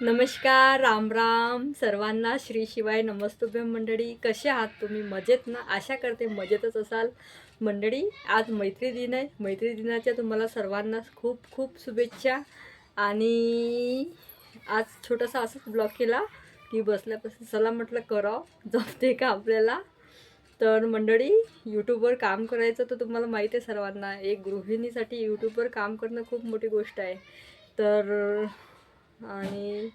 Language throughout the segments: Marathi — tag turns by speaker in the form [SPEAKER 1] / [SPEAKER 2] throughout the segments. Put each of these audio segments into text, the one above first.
[SPEAKER 1] नमस्कार राम राम. सर्वांना श्री शिवाय नमस्तुभ्यम मंडळी. कसे आहात तुम्ही? मजेत ना? आशा करते मजेतच असाल. मंडळी आज मैत्री दिन आहे. मैत्री दिनाच्या तुम्हाला सर्वांना खूप खूप शुभेच्छा. आणि आज छोटासा असंच ब्लॉग केला की बसल्यापासून चला म्हटलं करावं. जमते का आपल्याला? तर मंडळी यूट्यूबवर काम करायचं तर तुम्हाला माहीत आहे सर्वांना. एक गृहिणीसाठी यूट्यूबवर काम करणं खूप मोठी गोष्ट आहे. तर आणि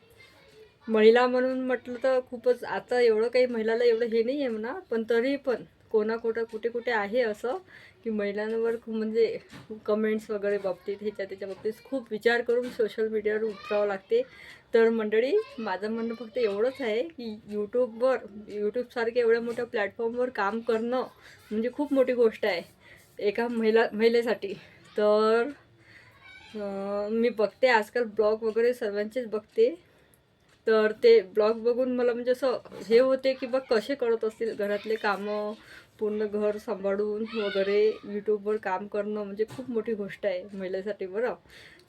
[SPEAKER 1] महिला म्हणून म्हटलं तर खूपच आता एवढं काही महिलाला एवढं हे नाही आहे म्हणा पण तरी पण कोणा कुठं कुठे कुठे आहे असं की महिलांवर खूप म्हणजे कमेंट्स वगैरे बाबतीत ह्याच्या त्याच्या बाबतीत खूप विचार करून सोशल मीडियावर उतरावं लागते. तर मंडळी माझं म्हणणं फक्त एवढंच आहे की यूट्यूबवर यूट्यूबसारख्या एवढ्या मोठ्या प्लॅटफॉर्मवर काम करणं म्हणजे खूप मोठी गोष्ट आहे एका महिला महिलेसाठी. तर मी बघते आजकाल ब्लॉग वगैरे सर्वांचेच बघते. तर ते ब्लॉग बघून मला म्हणजे असं हे होते की बघ कसे करत असतील घरातले कामं पूर्ण घर सांभाळून वगैरे यूट्यूबवर काम करणं म्हणजे खूप मोठी गोष्ट आहे महिलेसाठी बरं.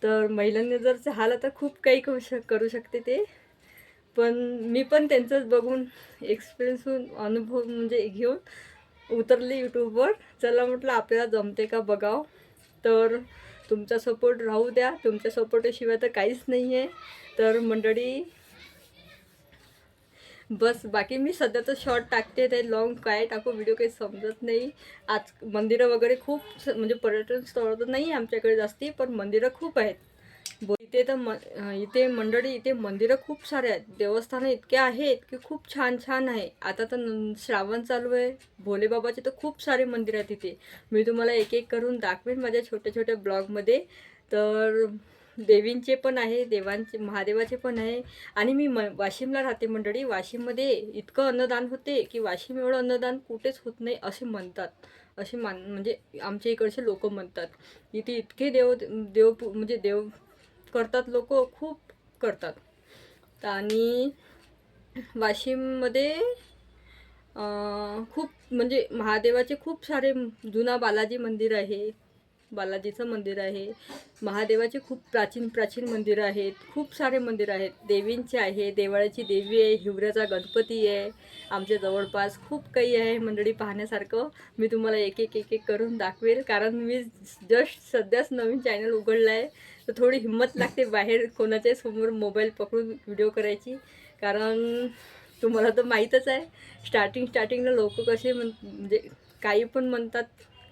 [SPEAKER 1] तर महिलांनी जर झालं तर खूप काही करू शक करू शकते ते. पण मी पण त्यांचंच बघून एक्सपिरियन्स होऊन अनुभव म्हणजे घेऊन उतरले यूट्यूबवर चला म्हटलं आपल्याला जमते का बघावं. तर तुमचा सपोर्ट राहू द्या. तुमच्या सपोर्टाशिवाय तर काहीच नाही आहे तर मंडळी बस बाकी मी सध्या तर शॉर्ट टाकते. ते लॉंग काय टाकू व्हिडिओ काही समजत नाही. आज मंदिरं वगैरे खूप स- म्हणजे पर्यटन स्थळ तर नाही आहे आमच्याकडे जास्ती पण मंदिरं खूप आहेत. इथे तर म इथे मंडळी इथे मंदिरं खूप सारे आहेत. देवस्थानं इतके आहेत की खूप छान छान आहे. आता तर न- श्रावण चालू आहे. भोलेबाबाचे तर खूप सारे मंदिर आहेत इथे. मी तुम्हाला एक एक करून दाखवेन माझ्या छोट्या छोट्या ब्लॉगमध्ये. तर देवींचे पण आहे देवांचे महादेवाचे पण आहे. आणि मी म वाशिमला राहते मंडळी. वाशिममध्ये इतकं अन्नदान होते की वाशिम एवढं अन्नदान कुठेच होत नाही असे म्हणतात. असे मान म्हणजे आमच्या इकडचे लोक म्हणतात. इथे इतके देव देव म्हणजे देव करतात लोक खूप करतात. आणि वाशिममध्ये खूप म्हणजे महादेवाचे खूप सारे जुना बालाजी मंदिर आहे. बालाजीचं मंदिर आहे. महादेवाचे खूप प्राचीन प्राचीन मंदिरं आहेत. खूप सारे मंदिर आहेत. देवींचे आहे. देवाळ्याची देवी आहे. हिवऱ्याचा गणपती आहे. आमच्या जवळपास खूप काही आहे मंडळी पाहण्यासारखं. मी तुम्हाला एक एक एक एक करून दाखवेल. कारण मी जस्ट सध्याच नवीन चॅनल उघडलं आहे तर थोडी हिंमत लागते बाहेर कोणाच्याही समोर मोबाईल पकडून व्हिडिओ करायची. कारण तुम्हाला तर माहीतच आहे. स्टार्टिंग स्टार्टिंगला लोक कसे म्हण म्हणजे काही पण म्हणतात.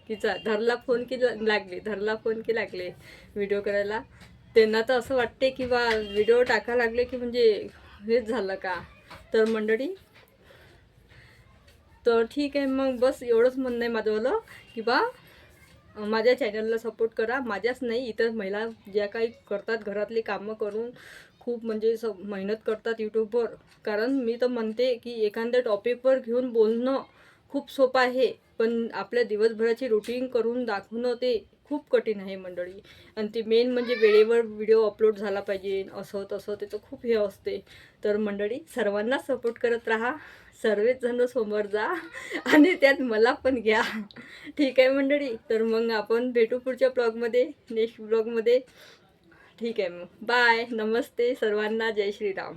[SPEAKER 1] की चा धरला फोन की लागले धरला फोन की लागले व्हिडिओ करायला. त्यांना तर असं वाटते की बा व्हिडिओ टाका लागले की म्हणजे हेच झालं का? तर मंडळी तर ठीक आहे मग बस एवढंच म्हणणं आहे माझंवालं की बा माझ्या चॅनलला सपोर्ट करा. माझ्याच नाही इतर महिला ज्या काही करतात घरातली कामं करून खूप म्हणजे स मेहनत करतात यूट्यूबवर कारण मी तर म्हणते की एखाद्या टॉपिकवर घेऊन बोलणं खूप सोपं आहे पण आपल्या दिवसभराची रुटीन करून दाखवणं ते खूप कठीण आहे मंडळी. आणि ते मेन म्हणजे वेळेवर व्हिडिओ अपलोड झाला पाहिजे असं तसं त्याचं खूप हे असते. तर मंडळी सर्वांना सपोर्ट करत राहा. सर्वच जण समोर जा आणि त्यात मला पण घ्या. ठीक आहे मंडळी? तर मग आपण भेटू पुढच्या ब्लॉगमध्ये नेक्स्ट ब्लॉगमध्ये ठीक आहे मग. बाय नमस्ते सर्वांना. जय श्रीराम.